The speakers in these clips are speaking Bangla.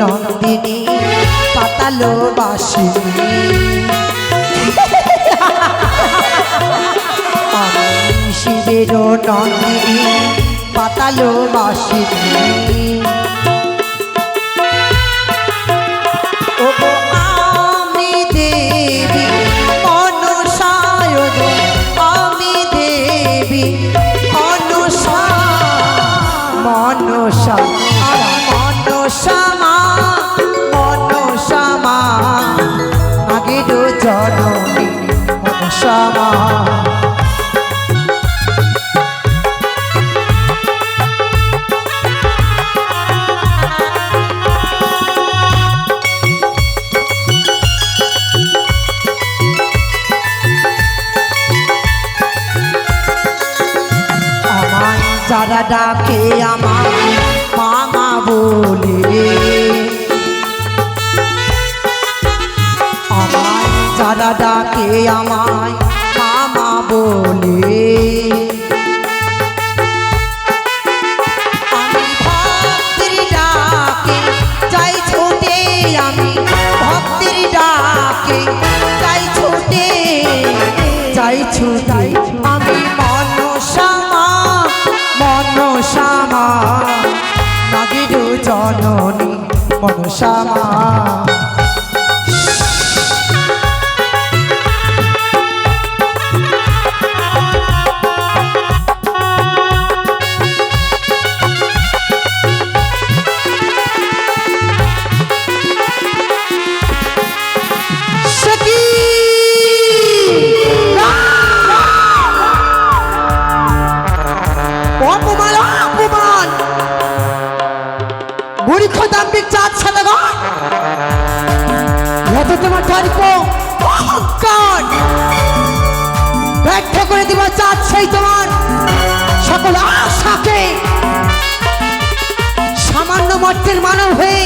নন্দিনী পাতালো বাসিনী। শিবের নন্দিনী পাতালো বাসিনী। মনসা মা আমায় যারা ডাকে আমার যারা ডাকে আমায় মামা বলে। আমি ডাকে যাই আমি, ভক্তির ডাকে যাই ছোটে, যাই ছুটে। আমি মনসামা মনসামা নাগির জননী মনসামা সাদাগর এত তোমার গল্প অহংকার। ব্যর্থ করে দিব চাঁদ সেই তোমার। সকল আশাকে সামান্য মর্তের মানব হয়ে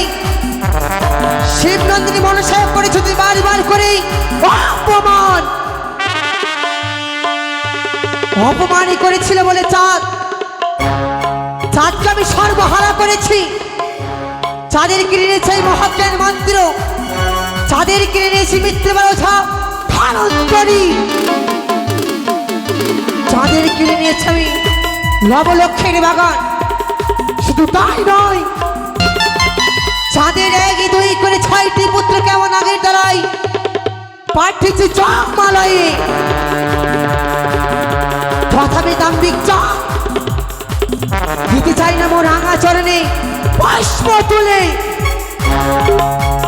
শিবনন্দিনী মনসায় করেছ তুই বারবার করে অপমান। অপমানই করেছিল বলে চাঁদ। চাঁদকে আমি সর্বহারা করেছি। চাঁদের কিনে নিয়েছে মহাজ্ঞান মন্ত্র, চাঁদের কিনে মিত্র বারোঝা ধনন্তরী চাঁদের কিনে নিয়েছে আমি লবলক্ষের বাগান, শুধু তাই নয়, চাঁদের এক দুই করে ছয়টি পুত্র কেমন আগের দ্বারাই পাঠিয়েছি চক মালয়ে তথাপি দাম্বিক চক দিতে চাই না মোর রাঙা চরণে। পুষ্প তুলে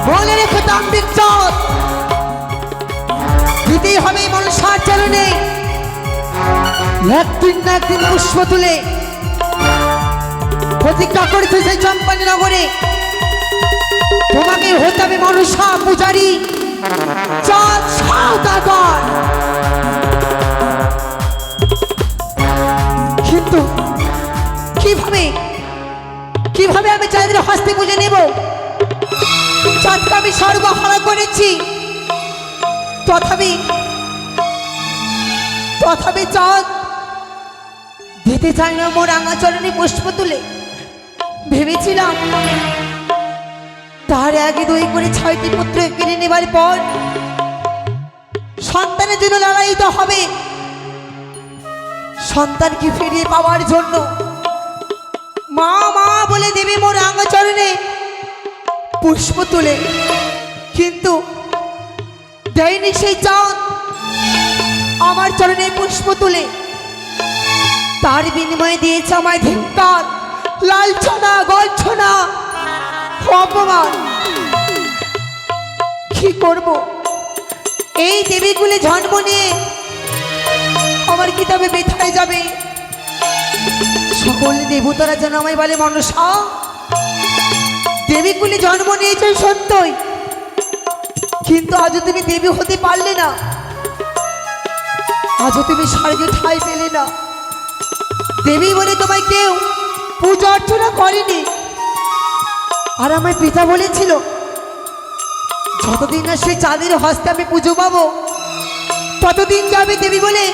বলে রেখে দাম্বিক চক দিতেই হবে মনসার চরণে একদিন না একদিন পুষ্প তুলে। প্রতিজ্ঞা করেছে সেই চম্পানি নগরে। তোমাকে হতে হবে মনুষা পূজারি। চাঁদ সওদাগর কীভাবে আমি চাঁদের হস্তে পুজো নেব? চাঁদকে আমি সর্বহারা করেছি। তথাপি তথাপি চাঁদ দিতে চাই না মোর রাঙাচরণে পুষ্প তুলে। ভেবেছিলাম, তার আগে দুই করে ছয়টি পুত্র কিনে নেবার পর সন্তানের জন্য লড়াইতে হবে। সন্তানকে ফিরিয়ে পাওয়ার জন্য মা মা বলে দেবে মোর রাঙাচরণে পুষ্প তুলে। কিন্তু দেয়নি সেই চাঁদ আমার চরণে পুষ্প তুলে। তার বিনিময়ে দিয়েছে আমায় ধিক্কার, লালছনা, গলছনা, অপমান। কি করব? এই দেবীগুলি জন্ম নিয়ে আমার কিতাবে বেথায় যাবে। সকল দেবতারা যেন আমায় বলে, মনসা দেবীগুলি জন্ম নিয়েছে সত্যই, কিন্তু আজও তুমি দেবী হতে পারলে না। আজও তুমি স্বর্গে ঠাই পেলে না। দেবী বলে তোমায় কেউ পূজা অর্চনা করেনি। আর আমার পিতা বলেছিল, যতদিন না সেই চাঁদের হস্তে আমি পুজো পাবো, ততদিন যাবে দেবী বলে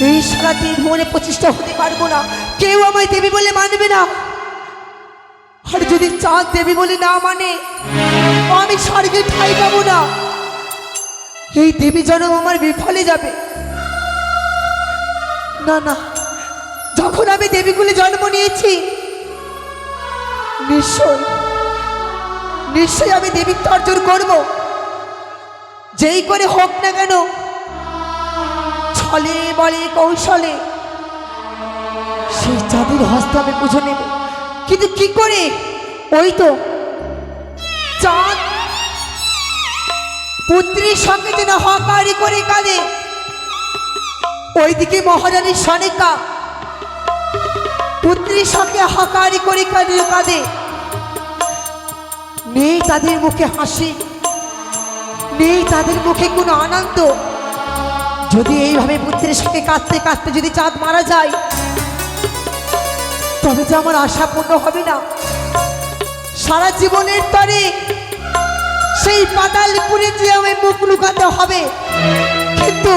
দিন মনে প্রতিষ্ঠা হতে পারব না। কেউ আমায় দেবী বলে মানবে না। আর যদি চাঁদ দেবী বলে না মানে আমি স্বর্গে ঠাই পাবো না। এই দেবী জন্ম আমার বিফলে যাবে। না না, যখন আমি দেবীগুলি জন্ম নিয়েছি, নিশ্চয় নিশ্চয়ই আমি দেবীর অর্জন করব। যেই করে হোক না কেন ছলে বলে কৌশলে। সেই চাঁদের হস্তে আমি বুঝে নেব। কিন্তু কি করে? ওই তো চাঁদ। পুত্রীর সঙ্গে যেন হকারি করে কাঁদে। ওইদিকে মহারানীর সনেকা। পুত্রীর সঙ্গে হকারি করে কাঁদে কাঁদে। নেই তাদের মুখে হাসি। নেই তাদের মুখে কোনো আনন্দ। যদি এইভাবে পুত্রের সঙ্গে কাঁদতে কাঁদতে যদি চাঁদ মারা যায়, তবে যে আমার আশা পূর্ণ হবে না। সারা জীবনের তরে সেই পাতাল পাতালপুরে যে আমি মুখ লুকাতে হবে। কিন্তু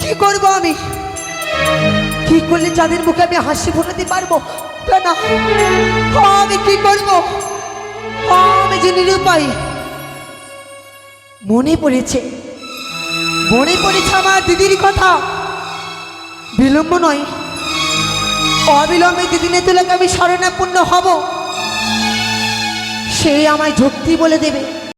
কি করব আমি? কি করলে চাঁদের মুখে আমি হাসি ফোটাতে পারব? না আমি কি করব? আমি যে নিরুপায়। মনে পড়েছে মনে পড়েছে আমার দিদির কথা। বিলম্ব নয়। অবিলম্বে দিদিনে তোলাকে আমি শরণাপন্ন হব। সে আমায় যুক্তি বলে দেবে।